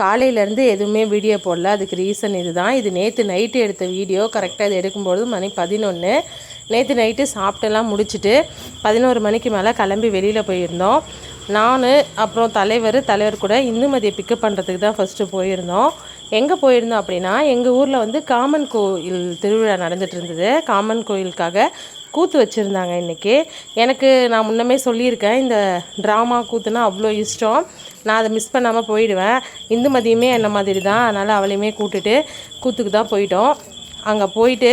காலையிலேருந்து எதுவுமே வீடியோ போடல. அதுக்கு ரீசன் இதுதான். இது நேற்று நைட்டு எடுத்த வீடியோ கரெக்டாக இது எடுக்கும்போது மணி பதினொன்று நேற்று நைட்டு சாப்பிட்டெல்லாம் முடிச்சுட்டு பதினோரு மணிக்கு மேலே கிளம்பி வெளியில் போயிருந்தோம். நான் அப்புறம் தலைவர் தலைவர் கூட இந்துமதியை பிக்கப் பண்ணுறதுக்கு தான் ஃபஸ்ட்டு போயிருந்தோம். எங்கே போயிருந்தோம் அப்படின்னா எங்கள் ஊரில் வந்து காமன் கோயில் திருவிழா நடந்துட்டு இருந்தது. காமன் கோயிலுக்காக கூத்து வச்சுருந்தாங்க இன்றைக்கி எனக்கு நான் முன்னமே சொல்லியிருக்கேன் இந்த ட்ராமா கூத்துனா அவ்வளோ இஷ்டம். நான் அதை மிஸ் பண்ணாமல் போயிடுவேன். இந்துமதியுமே என்ன மாதிரி தான் அதனால் அவளையுமே கூட்டுட்டு கூத்துக்கு தான் போயிட்டோம். அங்கே போயிட்டு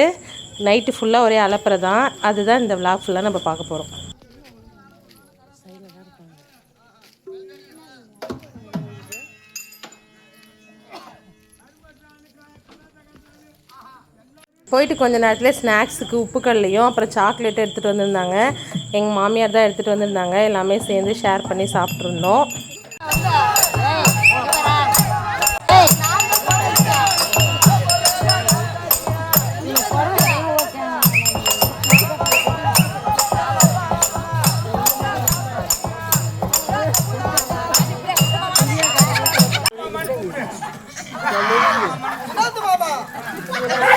நைட்டு ஃபுல்லாக ஒரே அலப்புற தான். அதுதான் இந்த விளாக் ஃபுல்லாக நம்ம பார்க்க போகிறோம் போயிட்டு கொஞ்ச நேரத்தில் ஸ்நாக்ஸுக்கு உப்புக்கல்லையும் அப்புறம் சாக்லேட் எடுத்துகிட்டு வந்திருந்தாங்க. எங்கள் மாமியார் தான் எடுத்துகிட்டு வந்திருந்தாங்க. எல்லாமே சேர்ந்து ஷேர் பண்ணி சாப்பிட்ருந்தோம்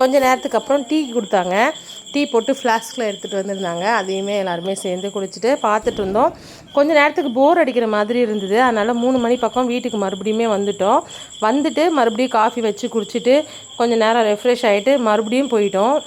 கொஞ்ச நேரத்துக்கு அப்புறம் டீ கொடுத்தாங்க. டீ போட்டு ஃப்ளாஸ்கில் எடுத்துகிட்டு வந்திருந்தாங்க. அதையுமே எல்லாருமே சேர்ந்து குடிச்சிட்டு பார்த்துட்டு இருந்தோம் கொஞ்சம் நேரத்துக்கு போர் அடிக்கிற மாதிரி இருந்தது. அதனால் மூணு மணி பக்கம் வீட்டுக்கு மறுபடியுமே வந்துட்டோம். வந்துட்டு மறுபடியும் காஃபி வச்சு குடிச்சிட்டு கொஞ்சம் நேரம் ரெஃப்ரெஷ் ஆகிட்டு மறுபடியும் போயிட்டோம்.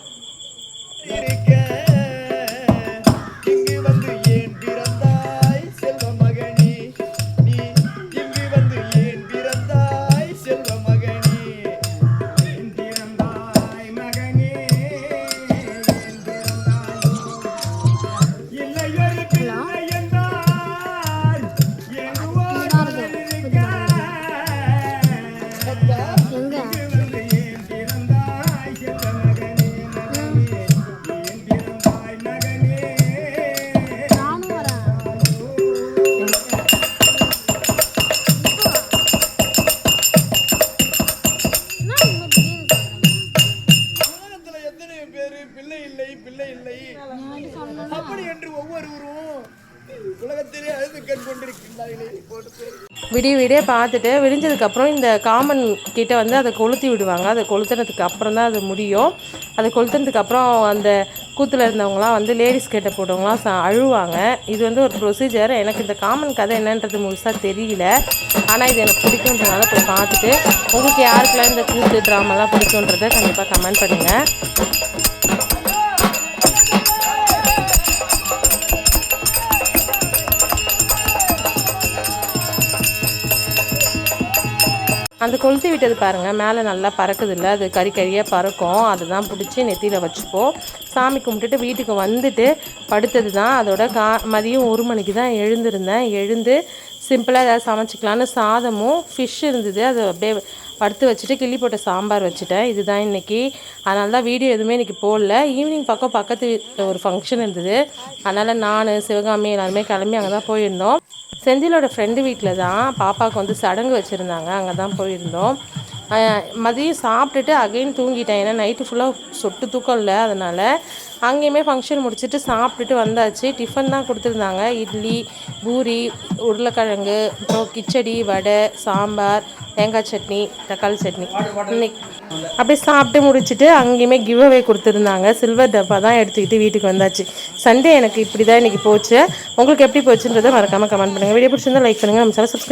அப்படி என்று ஒவ்வொருவரும் உலகத்திலே அழுது கண் கொண்டிருக்கின்றார்களே விடிய விடிய பார்த்துட்டு விடிஞ்சதுக்கப்புறம் இந்த காமன் கிட்ட வந்து அதை கொளுத்தி விடுவாங்க. அதை கொளுத்துனதுக்கு அப்புறம் தான் அது முடியும். அதை கொளுத்துனதுக்கு அப்புறம் அந்த கூத்தில் இருந்தவங்களாம் வந்து லேடிஸ் கேட்ட போட்டவங்களாம் ச அழுவாங்க. இது வந்து ஒரு ப்ரொசீஜர் எனக்கு இந்த காமன் கதை என்னன்றது முழுசாக தெரியல. ஆனால் இது எனக்கு பிடிக்குன்றதுனால போய் பார்த்துட்டு உங்களுக்கு யாருக்கெல்லாம் இந்த கூத்து ட்ராமாலாம் பிடிக்குன்றதை கண்டிப்பாக கமெண்ட் பண்ணுங்கள் அந்த கொளுத்தி விட்டது பாருங்கள் மேலே நல்லா பறக்குது இல்லை அது கறி கறியாக பறக்கும். அதுதான் பிடிச்சி நெத்தியில் வச்சுப்போம். சாமி கும்பிட்டுட்டு வீட்டுக்கு வந்துட்டு படுத்தது தான் அதோட கா மதியம் ஒரு மணிக்கு தான் எழுந்திருந்தேன். எழுந்து சிம்பிளாக ஏதாவது சமைச்சிக்கலான்னு சாதமும் ஃபிஷ் இருந்தது. அதை அப்படியே படுத்து வச்சுட்டு கிள்ளி போட்ட சாம்பார் வச்சுட்டேன். இதுதான் இன்றைக்கி அதனால தான் வீடியோ எதுவுமே இன்றைக்கி போடல. ஈவினிங் பக்கம் பக்கத்து வீட்டில் ஒரு ஃபங்க்ஷன் இருந்தது. அதனால் நான் சிவகாமி எல்லாருமே கிளம்பி அங்கே தான் போயிருந்தோம். செந்திலோட ஃப்ரெண்டு வீட்டில் தான் பாப்பாவுக்கு வந்து சடங்கு வச்சுருந்தாங்க. அங்கே தான் போயிருந்தோம் மதியம் சாப்பிட்டுட்டு அகைன் தூங்கிட்டேன். ஏன்னா நைட்டு ஃபுல்லாக சொட்டு தூக்கம் இல்லை. அதனால் அங்கேயுமே ஃபங்க்ஷன் முடிச்சுட்டு சாப்பிட்டுட்டு வந்தாச்சு. டிஃபன் தான் கொடுத்துருந்தாங்க. இட்லி பூரி உருளைக்கிழங்கு அப்புறம் கிச்சடி வடை சாம்பார் தேங்காய் சட்னி தக்காளி சட்னி. இன்னைக்கு அப்படியே சாப்பிட்டு முடிச்சுட்டு அங்கேயுமே கிவ் அவே கொடுத்துருந்தாங்க. சில்வர் டப்பா தான் எடுத்துக்கிட்டு வீட்டுக்கு வந்தாச்சு. சண்டே எனக்கு இப்படி தான் இன்றைக்கி போச்சு. உங்களுக்கு எப்படி போச்சுன்றதை மறக்காமல் கமெண்ட் பண்ணுங்கள் வீடியோ பிடிச்சிருந்தா லைக் பண்ணுங்கள் நம்ம சேனல் சப்ஸ்கிரைப்